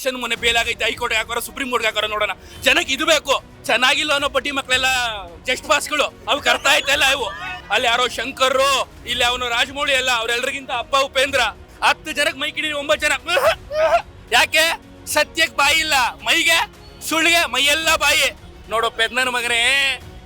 ದರ್ಶನ್ ಮೊನ್ನೆ ಬೇಲ್ ಆಗೈತೆ, ಹೈಕೋರ್ಟ್ ಹಾಕೋರ ಸುಪ್ರೀಂ ಕೋರ್ಟ್ ಹಾಕೋರ ನೋಡೋಣ. ಜನಕ್ಕೆ ಇದು ಬೇಕು. ಚೆನ್ನಾಗಿಲ್ಲ ಅನ್ನೋ ಪಟ್ಟಿ ಮಕ್ಕಳೆಲ್ಲ ಜಸ್ಟ್ ಪಾಸ್ಗಳು ಅವು ಕರ್ತಾ ಆಯ್ತಲ್ಲ ಇವು ಅಲ್ಲಿ ಯಾರೋ ಶಂಕರ್ರು, ಇಲ್ಲಿ ಅವನು ರಾಜಮೌಳಿ ಎಲ್ಲ ಅವ್ರೆಲ್ರಿಗಿಂತ ಅಪ್ಪ, ಉಪೇಂದ್ರ. ಹತ್ತು ಜನಕ್ಕೆ ಮೈ ಕಿಡಿ, ಒಂಬತ್ತು ಜನ. ಯಾಕೆ? ಸತ್ಯಕ್ಕೆ ಬಾಯಿ ಇಲ್ಲ. ಮೈಗೆ ಸುಳ್ಳಿಗೆ ಮೈಯೆಲ್ಲ ಬಾಯಿ. ನೋಡೋ ಪೆದ್ನನ ಮಗನೇ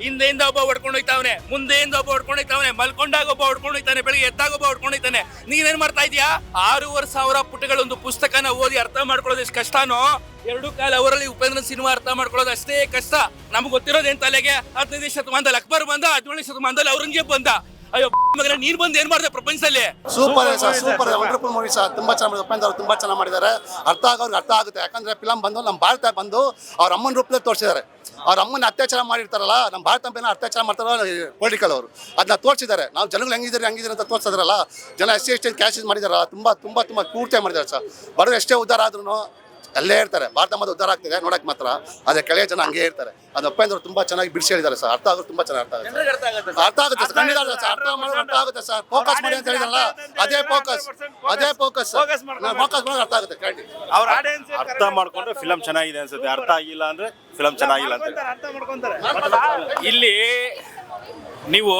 ಹಿಂದೆಯಿಂದ ಒಬ್ಬ ಹೊಡ್ಕೊಂಡು ಹೋಗ್ತಾವನೆ ಮುಂದೆಯಿಂದ ಒಬ್ಬ ಹೊಡ್ಕೊಂಡು ಹೋಗ್ತಾವನೆ ಮಲ್ಕೊಂಡಾಗ ಒಬ್ಬ ಹೊಡ್ಕೊಂಡು ಹೋಗ್ತಾನೆ ಬೆಳಿಗ್ಗೆ ಎದ್ದಾಗ ಒಬ್ಬ ಹೊಡ್ಕೊಂಡು ಹೋಗ್ತಾನೆ ನೀನೇನ್ ಮಾಡ್ತಾ ಇದೀಯಾ? ಆರೂವರೆ ಸಾವಿರ ಪುಟಗಳೊಂದು ಪುಸ್ತಕನ ಓದಿ ಅರ್ಥ ಮಾಡ್ಕೊಳ್ಳೋದು ಎಷ್ಟು ಕಷ್ಟನೋ? ಎರಡು ಕಾಲ ಅವರಲ್ಲಿ ಉಪೇಂದ್ರ ಸಿನಿಮಾ ಅರ್ಥ ಮಾಡ್ಕೊಳ್ಳೋದು ಅಷ್ಟೇ ಕಷ್ಟ. ನಮ್ಗೆ ಗೊತ್ತಿರೋದೇನ್ ತಲೆಗೆ? ಹದಿನೈದು ಶತಮಾನದಲ್ಲಿ ಅಕ್ಬರ್ ಬಂದ ಹದಿನೇಳು ಶತಮಾನದಲ್ಲಿ ಔರಂಗಜೇಬ್ ಬಂದ. ಅಯ್ಯೋ ಮಗನ ನೀನ್ ಬಂದು ಏನ್ ಮಾಡಿದೆ ಪ್ರಪಂಚದಲ್ಲಿ? Super sir super wonderful movie sir. ತುಂಬಾ ಚೆನ್ನಾಗಿ ಉಪೇಂದ್ರ ಅವರು ತುಂಬಾ ಚೆನ್ನಾಗಿ ಮಾಡಿದ್ದಾರೆ. ಅರ್ಥ ಆಗೋರ್ಗೆ ಅರ್ಥ ಆಗುತ್ತೆ. ಯಾಕಂದ್ರೆ ಫಿಲಂ ಬಂದು ನಮ್ಮ ಭಾರತ ಬಂದು ಅವ್ರ ಅಮ್ಮನ ರೂಪದಲ್ಲಿ ತೋರಿಸಿದ್ದಾರೆ. ಅವ್ರ ಅಮ್ಮನ ಅತ್ಯಾಚಾರ ಮಾಡಿರ್ತಾರಲ್ಲ ನಮ್ಮ ಭಾರತ ಮೇಲೆ ಅತ್ಯಾಚಾರ ಮಾಡ್ತಾರಲ್ಲ ಪೊಲಿಟಿಕಲ್ ಅವರು. ಅದನ್ನ ತೋರಿಸಿದ್ದಾರೆ. ನಾವು ಜನಗಳು ಹೆಂಗಿದ್ದಾರೆ ಹೆಂಗಿದ್ದಾರೆ ಅಂತ ತೋರಿಸಿದ್ರಲ್ಲ ಜನ S C S T cases ಮಾಡಿದಾರಲ್ಲ ತುಂಬಾ ತುಂಬಾ ತುಂಬಾ ಪೂರ್ತಿ ಮಾಡಿದ್ದಾರೆ ಸರ್. ಬರೋ ಎಷ್ಟೇ ಉದ್ದಾರ ಆದ್ರೂ ಅಲ್ಲೇ ಇರ್ತಾರೆ. ಭಾರತ ಮಾತ್ರ ಉದ್ದಾರ ಆಗ್ತಿದೆ ನೋಡಕ್ ಮಾತ್ರ. ಅದೇ ಕೆಳಗೆ ಜನ ಹಂಗೆ ಇರ್ತಾರೆ. ಅದು ಉಪೇಂದ್ರ ತುಂಬಾ ಚೆನ್ನಾಗಿ ಬಿಡಿಸಿ ಹೇಳಿದ್ದಾರೆ ಸರ್. ಅರ್ಥ ಆಗುತ್ತೆ ತುಂಬಾ ಚೆನ್ನಾಗಿ ಅರ್ಥ ಆಗುತ್ತೆ ಅರ್ಥ ಆಗುತ್ತೆ ಸರ್. ಖಂಡಿತ ಅರ್ಥ ಅರ್ಥ ಮಾಡೋದು ಅರ್ಥ ಆಗುತ್ತೆ ಸರ್. ಫೋಕಸ್ ಮಾಡಿ ಅಂತ ಹೇಳಿದಲ್ಲ ಅದೇ ಫೋಕಸ್ ಅದೇ ಫೋಕಸ್ ಫೋಕಸ್ ಮಾಡೋದು ಅರ್ಥ ಆಗುತ್ತೆ. ಖಂಡಿತ. ಅವ್ರ ಆಡಿಯನ್ಸ್ ಅರ್ಥ ಮಾಡ್ಕೊಂಡ್ರೆ ಫಿಲಂ ಚೆನ್ನಾಗಿದೆ ಅನ್ಸುತ್ತೆ. ಅರ್ಥ ಆಗಿಲ್ಲ ಅಂದ್ರೆ ಫಿಲಂ ಚೆನ್ನಾಗಿಲ್ಲ ಅಂತ ಅರ್ಥ ಮಾಡ್ಕೊಂತಾರೆ. ಇಲ್ಲಿ ನೀವು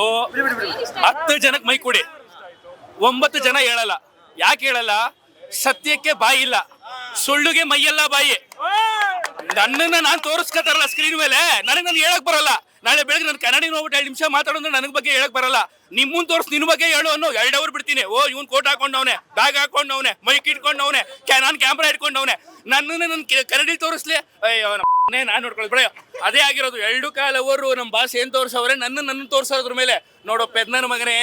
ಹತ್ತು ಜನಕ್ಕೆ ಮೈ ಕೊಡಿ. ಒಂಬತ್ತು ಜನ ಹೇಳಲ್ಲ. ಯಾಕೆ ಹೇಳಲ್ಲ? ಸತ್ಯಕ್ಕೆ ಬಾಯಿ ಇಲ್ಲ ಸುಳ್ಳುಗೆ ಮೈಯೆಲ್ಲ ಬಾಯಿ. ನನ್ನನ್ನ ನಾನು ತೋರಿಸ್ಕೊತಾರಲ್ಲ ಸ್ಕ್ರೀನ್ ಮೇಲೆ? ನನಗೆ ನಾನು ಹೇಳಕ್ ಬರಲ್ಲ. ನಾಳೆ ಬೆಳಗ್ಗೆ ನಾನು ಕನ್ನಡಿ ಹೋಗ್ಬಿಟ್ಟು ಎರಡು ನಿಮಿಷ ಮಾತಾಡೋದ್ರೆ ನನಗೆ ಬಗ್ಗೆ ಹೇಳಕ್ ಬರಲ್ಲ. ನಿಮ್ಮನ್ ತೋರಿಸ್ ನಿನ್ ಬಗ್ಗೆ ಹೇಳು ಅನ್ನೋ ಎರಡು ಅವರ್ ಬಿಡ್ತೀನಿ. ಓ, ಇವ್ನು ಕೋಟ್ ಹಾಕೊಂಡವನೆ, ಬ್ಯಾಗ್ ಹಾಕೊಂಡವನೆ ಮೈಕ್ ಇಟ್ಕೊಂಡವನೆ ನಾನು ಕ್ಯಾಮ್ರಾ ಇಟ್ಕೊಂಡವನೆ. ನನ್ನನ್ನು ನನ್ನ ಕನ್ನಡಿ ತೋರಿಸ್ಲಿ. ಅಯ್ಯೋ ನಾನು ನೋಡ್ಕೊಳ್ಳಿ ಬಿಡ. ಅದೇ ಆಗಿರೋದು. ಎರಡು ಕಾಲ ಅವರು ನಮ್ಮ ಭಾಷೆ ಏನ್ ತೋರ್ಸವ್ರೆ ನನ್ನ ನನ್ನ ತೋರ್ಸೋದ್ರ ಮೇಲೆ. ನೋಡೋ ಪೆದ್ನ ಮಗನೇ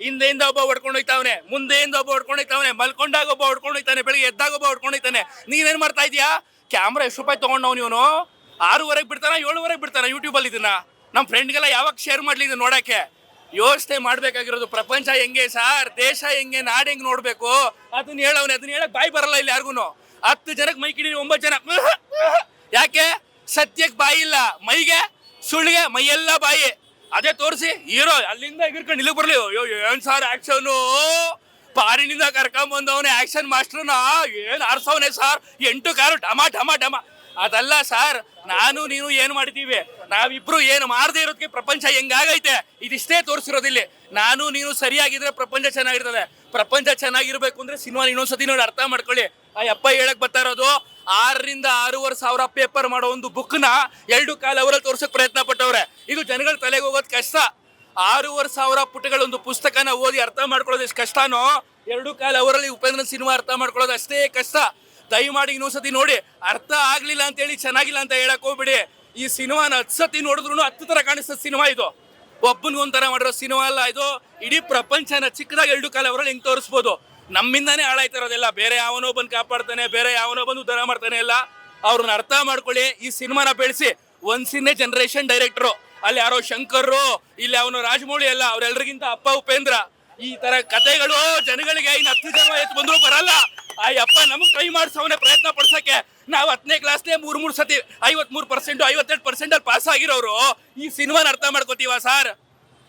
ಹಿಂದೆಯಿಂದ ಒಬ್ಬ ಹೊಡ್ಕೊಂಡು ಹೋಗ್ತಾವನೆ, ಮುಂದೆಯಿಂದ ಒಬ್ಬ ಹೊಡ್ಕೊಂಡು ಹೋಗ್ತಾವನೆ, ಮಲ್ಕೊಂಡಾಗ ಒಬ್ಬ ಹೊಡ್ಕೊಂಡು ಹೋಗ್ತಾನೆ, ಬೆಳಿಗ್ಗೆ ಎದ್ದಾಗ ಒಬ್ಬ ಹೊಡ್ಕೊಂಡು ಹೋಗ್ತಾನೆ. ನೀನೇನು ಮಾಡ್ತಾ ಇದೀಯಾ ಕ್ಯಾಮ್ರಾ ಎಷ್ಟು ರೂಪಾಯಿ ತಗೊಂಡವ್ ಇವನು? ಆರೂವರೆಗೆ ಬಿಡ್ತಾನ, ಏಳುವರೆಗೆ ಬಿಡ್ತಾನ ಯೂಟ್ಯೂಬಲ್ಲಿ ಇದನ್ನ? ನಮ್ಮ ಫ್ರೆಂಡ್ಗೆಲ್ಲ ಯಾವಾಗ ಶೇರ್ ಮಾಡ್ಲಿ ಇದು ನೋಡಕ್ಕೆ? ಯೋಚನೆ ಮಾಡ್ಬೇಕಾಗಿರೋದು ಪ್ರಪಂಚ ಹೆಂಗೆ ಸಾರ್, ದೇಶ ಹೆಂಗೆ, ನಾಡ್ ಹೆಂಗೆ ನೋಡಬೇಕು? ಅದನ್ನ ಹೇಳವ್ನೆ ಅದನ್ನ ಹೇಳಕ್ ಬಾಯಿ ಬರಲ್ಲ ಇಲ್ಲಿ ಯಾರಿಗೂ ಹತ್ತು ಜನಕ್ಕೆ ಮೈ ಕಿಡಿ ಒಂಬತ್ತು ಜನ. ಯಾಕೆ? ಸತ್ಯಕ್ಕೆ ಬಾಯಿ ಇಲ್ಲ. ಮೈಗೆ ಸುಳ್ಳಿಗೆ ಮೈಯೆಲ್ಲ ಬಾಯಿ. ಅದೇ ತೋರಿಸಿ, ಹೀರೋ ಅಲ್ಲಿಂದ ಎಗಿರ್ಕೊಂಡು ಇಲ್ಲಿಗೆ ಬರ್ಲಿ. ಅಯ್ಯೋ, ಏನ್ ಸಾರ್ ಆಕ್ಷನು ಪಾರಿನಿಂದ ಕರ್ಕೊಂಡ್ ಬಂದವನೇ ಆಕ್ಷನ್ ಮಾಸ್ಟರ್ನ ಏನ್ ಆರ್ಸವನೆ ಸಾರ್? ಎಂಟು ಕಾರು ಡಮ ಡಮ ಡಮ ಅದಲ್ಲ ಸಾರ್, ನಾನು, ನೀನು ಏನ್ ಮಾಡಿದೀವಿ ನಾವಿಬ್ರು ಏನು ಮಾಡದೇ ಇರೋದಕ್ಕೆ ಪ್ರಪಂಚ ಹೆಂಗಾಗೈತೆ? ಇದಿಷ್ಟೇ ತೋರಿಸಿರೋದಿಲ್ಲಿ. ನಾನು, ನೀನು ಸರಿಯಾಗಿದ್ರೆ ಪ್ರಪಂಚ ಚೆನ್ನಾಗಿರ್ತದೆ. ಪ್ರಪಂಚ ಚೆನ್ನಾಗಿರ್ಬೇಕು ಅಂದ್ರೆ ಸಿನಿಮಾ ಇನ್ನೊಂದ್ಸತಿ ನೋಡಿ ಅರ್ಥ ಮಾಡ್ಕೊಳ್ಳಿ. ಆ ಅಪ್ಪ ಹೇಳಕ್ ಬರ್ತಾ ಇರೋದು, ಆರರಿಂದ ಆರೂವರೆ ಸಾವಿರ ಪೇಪರ್ ಮಾಡೋ ಒಂದು ಬುಕ್ನ ಎರಡು ಕಾಲ ಅವರಲ್ಲಿ ತೋರ್ಸಕ್ ಪ್ರಯತ್ನ ಪಟ್ಟವ್ರೆ ಇದು ಜನಗಳ ತಲೆಗೆ ಹೋಗೋದು ಕಷ್ಟ. ಆರೂವರೆ ಸಾವಿರ ಪುಟಗಳ ಒಂದು ಪುಸ್ತಕನ ಓದಿ ಅರ್ಥ ಮಾಡ್ಕೊಳ್ಳೋದು ಎಷ್ಟು ಕಷ್ಟನೋ, ಎರಡು ಕಾಲ ಅವರಲ್ಲಿ ಉಪೇಂದ್ರ ಸಿನಿಮಾ ಅರ್ಥ ಮಾಡ್ಕೊಳ್ಳೋದು ಅಷ್ಟೇ ಕಷ್ಟ. ದಯಮಾಡಿ ಇನ್ನೊಂದ್ಸತಿ ನೋಡಿ, ಅರ್ಥ ಆಗ್ಲಿಲ್ಲ ಅಂತೇಳಿ ಚೆನ್ನಾಗಿಲ್ಲ ಅಂತ ಹೇಳಕ್ ಹೋಗ್ಬಿಡಿ. ಈ ಸಿನಿಮಾನ ಹತ್ತು ಸತಿ ನೋಡಿದ್ರು ಹತ್ತು ತರ ಕಾಣಿಸ್ತದೆ ಸಿನಿಮಾ ಇದು. ಒಬ್ಬನಿಗೊಂಥರ ಮಾಡಿರೋ ಸಿನಿಮಾ ಅಲ್ಲ ಇದು. ಇಡೀ ಪ್ರಪಂಚನ ಚಿಕ್ಕದಾಗಿ ಎರಡು ಕಾಲ ಅವರಲ್ಲಿ ಹೆಂಗ್ ತೋರಿಸ್ಬೋದು? ನಮ್ಮಿಂದಾನೇ ಹಾಳಾಯ್ತಾ ಇರೋದೆಲ್ಲ. ಬೇರೆ ಯಾವನೋ ಬಂದು ಕಾಪಾಡ್ತಾನೆ, ಬೇರೆ ಯಾವನೋ ಬಂದು ಉದ್ಧಾರ ಮಾಡ್ತಾನೆ ಎಲ್ಲ. ಅವ್ರನ್ನ ಅರ್ಥ ಮಾಡ್ಕೊಳ್ಳಿ, ಈ ಸಿನಿಮಾನ ಬೆಳೆಸಿ. ಒಂದ್ಸಿನ್ನೇ ಜನರೇಷನ್ ಡೈರೆಕ್ಟ್ರು ಅಲ್ಲಿ ಯಾರೋ ಶಂಕರ್ರು, ಇಲ್ಲಿ ಅವನು ರಾಜಮೌಳಿ ಅಲ್ಲ ಅವರೆಲ್ಲರಿಗಿಂತ ಅಪ್ಪ, ಉಪೇಂದ್ರ. ಈ ತರ ಕತೆಗಳು ಜನಗಳಿಗೆ ಇನ್ನು ಹತ್ತು ಜನ ಎತ್ತು ಬಂದ್ರು ಬರಲ್ಲ. ಆ ಅಪ್ಪ, ನಮಗ್ ಟ್ರೈ ಮಾಡಿಸೋನೆ ಪ್ರಯತ್ನ ಪಡ್ಸಕ್ಕೆ. ನಾವು ಹತ್ತನೇ ಕ್ಲಾಸ್ನೇ ಮೂರ್ ಮೂರ್ ಸತಿ ಐವತ್ ಮೂರ್ ಪರ್ಸೆಂಟ್ ಐವತ್ತೆರಡು ಪರ್ಸೆಂಟ್ ಅಲ್ಲಿ ಪಾಸ್ ಆಗಿರೋರು. ಈ ಸಿನಿಮಾನ ಅರ್ಥ ಮಾಡ್ಕೋತೀವ ಸರ್?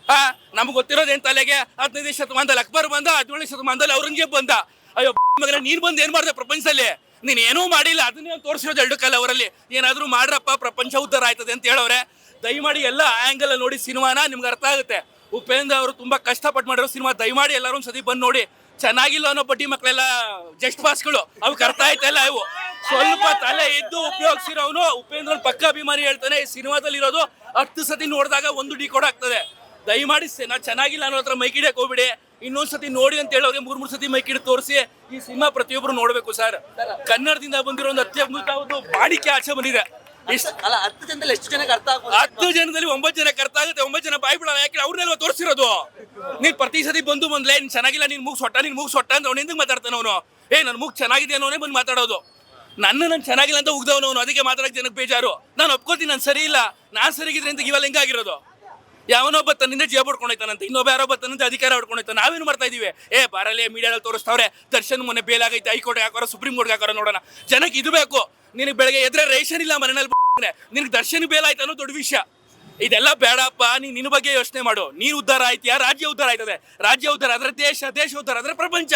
ಹಾ, ನಮ್ಗೆ ಗೊತ್ತಿರೋದೇನ್ ತಲೆಗೆ? ಹದಿನೈದು ಶತಮಾನದಲ್ಲಿ ಅಕ್ಬರ್ ಬಂದ ಹದಿನೇಳು ಶತಮಾನದಲ್ಲಿ ಔರಂಗಜೇಬ್ ಬಂದ. ಅಯ್ಯೋ ಮಗನ, ನೀನ್ ಬಂದು ಏನ್ ಮಾಡಿದೆ ಪ್ರಪಂಚದಲ್ಲಿ? ನೀನ್ ಏನೂ ಮಾಡಿಲ್ಲ ಅದನ್ನೇ ತೋರಿಸಿರೋದು ಎರಡು ಕಾಲ ಅವರಲ್ಲಿ ಏನಾದ್ರೂ ಮಾಡ್ರಪ್ಪ, ಪ್ರಪಂಚ ಉದ್ಧಾರ ಆಯ್ತದೆ ಅಂತ ಹೇಳವ್ರೆ. ದಯಮಾಡಿ ಎಲ್ಲ ಅಲ್ಲಿ ನೋಡಿ ಸಿನಿಮಾನ ನಿಮ್ಗೆ ಅರ್ಥ ಆಗುತ್ತೆ. ಉಪೇಂದ್ರ ಅವರು ತುಂಬಾ ಕಷ್ಟಪಟ್ಟು ಮಾಡಿರೋ ಸಿನಿಮಾ, ದಯಮಾಡಿ ಎಲ್ಲರೂ ಒಂದ್ಸತಿ ಬಂದು ನೋಡಿ. ಚೆನ್ನಾಗಿಲ್ಲ ಅನ್ನೋ ಬಡ್ಡಿ ಮಕ್ಕಳೆಲ್ಲ ಜಸ್ಟ್ ಪಾಸ್ಗಳು ಅವಕ್ಕೆ ಅರ್ಥ ಆಯ್ತಲ್ಲ ಇವು ಸ್ವಲ್ಪ ತಲೆ ಎದ್ದು ಉಪಯೋಗಿಸಿರೋನು ಉಪೇಂದ್ರ ಪಕ್ಕ ಅಭಿಮಾನಿ ಹೇಳ್ತಾನೆ, ಈ ಸಿನಿಮಾದಲ್ಲಿ ಇರೋದು ಹತ್ತು ಸತಿ ನೋಡಿದಾಗ ಒಂದು ಡಿ ಕೂಡ ಆಗ್ತದೆ. ದಯಮಾಡಿ ಚೆನ್ನಾಗಿಲ್ಲ ಅನ್ನೋ ಹತ್ರ ಮೈಕಿಡಕ್ಕೆ ಹೋಗ್ಬಿಡಿ. ಇನ್ನೊಂದ್ಸತಿ ನೋಡಿ ಅಂತ ಹೇಳೋರಿಗೆ ಮೂರ್ ಮೂರ್ ಸತಿ ಮೈಕಿಡ್ ತೋರಿಸಿ. ಈ ಸಿನಿಮಾ ಪ್ರತಿಯೊಬ್ರು ನೋಡ್ಬೇಕು ಸರ್. ಕನ್ನಡದಿಂದ ಬಂದಿರೋ ಒಂದು ಅತ್ಯದ್ಭುತ ಒಂದು ಬಾಡಿಕೆ ಆಚೆ ಬಂದಿದೆ. ಅಲ್ಲ ಹತ್ತು ಜನದಲ್ಲಿ ಎಷ್ಟು ಜನಕ್ಕೆ ಅರ್ಥ ಆಗ್ಬೋದು? ಹತ್ತು ಜನದಲ್ಲಿ ಒಂಬತ್ತು ಜನಕ್ಕೆ ಅರ್ಥ ಆಗುತ್ತೆ ಒಂಬತ್ತು ಜನ ಬಾಯ್ ಬಿಡಲ್ಲ. ಯಾಕೆ ಅವ್ರನ್ನೆಲ್ಲ ತೋರಿಸಿರೋದು? ನೀನ್ ಪ್ರತಿ ಸತಿ ಬಂದು ಬಂದ್ ನೀನ್ ಚೆನ್ನಾಗಿಲ್ಲ ನೀನ್ ಮೂಗ್ ಸೊಟ್ಟ ನೀನ್ ಮೂಗ್ ಸೊಟ್ಟ ಅಂತ ಅವ್ನು ಹಿಂದೆ ಮಾತಾಡ್ತಾನೆ ಅವನು? ಏ ನನ್ ಮುಗ್ ಚೆನ್ನಾಗಿದೆ ಅನ್ನೋನೇ ಬಂದು ಮಾತಾಡೋದು. ನನ್ನ ನನ್ ಚೆನ್ನಾಗಿಲ್ಲ ಅಂತ ಉಗ್ದವನು ಅವನು ಅದಕ್ಕೆ ಮಾತಾಡಕ್ ಜನಕ್ಕೆ ಬೇಜಾರು. ನಾನು ಒಪ್ಕೋತೀನಿ ನಾನು ಸರಿ ಇಲ್ಲ. ನಾನ್ ಸರಿಗಿದ್ರೆ ಅಂತ ಇವಾಗ ಹೆಂಗಾಗಿರೋದು ಯಾವನೊಬ್ಬ ತನ್ನಿಂದ ಜೇಬ್ ಹೊಡ್ಕೊಂಡೈತಾನಂತ ಇನ್ನೊಬ್ಬ ಯಾರೊಬ್ಬ ತನ್ನಿಂದ ಅಧಿಕಾರ ಹೊಡ್ಕೊಂಡೈತಾನೆ ನಾವೇನು ಮಾಡ್ತಾ ಇದೀವಿ? ಏ, ಬಾರಲ್ಲೇ ಮೀಡಿಯಾದಲ್ಲಿ ತೋರಿಸ್ತಾವ್ರೆ, ದರ್ಶನ್ ಮೊನ್ನೆ ಬೇಲಾಗೈತೆ, ಹೈಕೋರ್ಟ್ಗೆ ಹೈಕೋರ್ಟ್ ಹಾಕೋರ, ಸುಪ್ರೀಂ ಕೋರ್ಟ್ ಹಾಕೋರ ನೋಡೋಣ. ಜನಕ್ಕೆ ಇದು ಬೇಕು. ನಿನಗೆ ಬೆಳಗ್ಗೆ ಎದ್ರೆ ರೇಷನ್ ಇಲ್ಲ ಮನೆಯಲ್ಲಿ ನಿನಗೆ ದರ್ಶನ್ ಬೇಲ್ ಆಯ್ತು ಅನ್ನೋ ದೊಡ್ಡ ವಿಷಯ. ಇದೆಲ್ಲ ಬೇಡಪ್ಪ ನೀನು ನಿನ್ನ ಬಗ್ಗೆ ಯೋಚನೆ ಮಾಡು. ನೀನು ಉದ್ಧಾರ ಆಯ್ತೀಯಾ ರಾಜ್ಯ ಉದ್ಧಾರ ಆಯ್ತದೆ? ರಾಜ್ಯ ಉದ್ಧಾರ ಆದ್ರೆ ದೇಶ ದೇಶ ಉದ್ಧಾರ ಆದರೆ ಪ್ರಪಂಚ.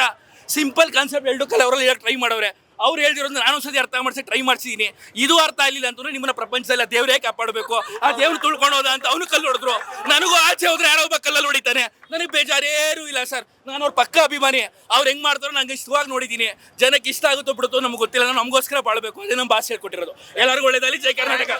ಸಿಂಪಲ್ ಕಾನ್ಸೆಪ್ಟ್ ಎರಡು ಕಲೆ ಅವರಲ್ಲಿ ಟ್ರೈ ಮಾಡವ್ರೆ. ಅವ್ರು ಹೇಳ್ದಿರೋದು ನಾನು ಒಂದ್ಸತಿ ಅರ್ಥ ಮಾಡಿಸಿ ಟ್ರೈ ಮಾಡಿಸಿದ್ದೀನಿ ಇದು ಅರ್ಥ ಆಗಲಿಲ್ಲ ಅಂತಂದ್ರೆ ನಿಮ್ಮನ್ನ ಪ್ರಪಂಚದಲ್ಲಿ ಆ ದೇವರೇ ಕಾಪಾಡಬೇಕು? ಆ ದೇವ್ರು ತುಳ್ಕೊಂಡು ಹೋದ ಅಂತ ಅವನು ಕಲ್ಲು ಹೊಡೆದ್ರು. ನನಗೂ ಆಚೆ ಹೋದ್ರೆ ಯಾರೋ ಒಬ್ಬ ಕಲ್ಲಲ್ಲಿ ಹೊಡಿತಾನೆ. ನನಗೆ ಬೇಜಾರೇನು ಇಲ್ಲ ಸರ್. ನಾನು ಅವ್ರ ಪಕ್ಕ ಅಭಿಮಾನಿ. ಅವ್ರು ಹೆಂಗ್ ಮಾಡ್ತಾರೋ ನಂಗೆ ಇಷ್ಟವಾಗಿ ನೋಡಿದ್ದೀನಿ ಜನಕ್ಕೆ ಇಷ್ಟ ಆಗುತ್ತೋ ಬಿಡುತ್ತೋ ನಮ್ಗೆ ಗೊತ್ತಿಲ್ಲ. ನಮಗೋಸ್ಕರ ಬಾಳ್ಬೇಕು. ಅದೇ ನಮ್ಮ ಭಾಷೆ ಹೇಳ್ಕೊಟ್ಟಿರೋದು. ಎಲ್ಲರಿಗೂ ಒಳ್ಳೇದಾಗಲಿ. ಜೈ ಕರ್ನಾಟಕ.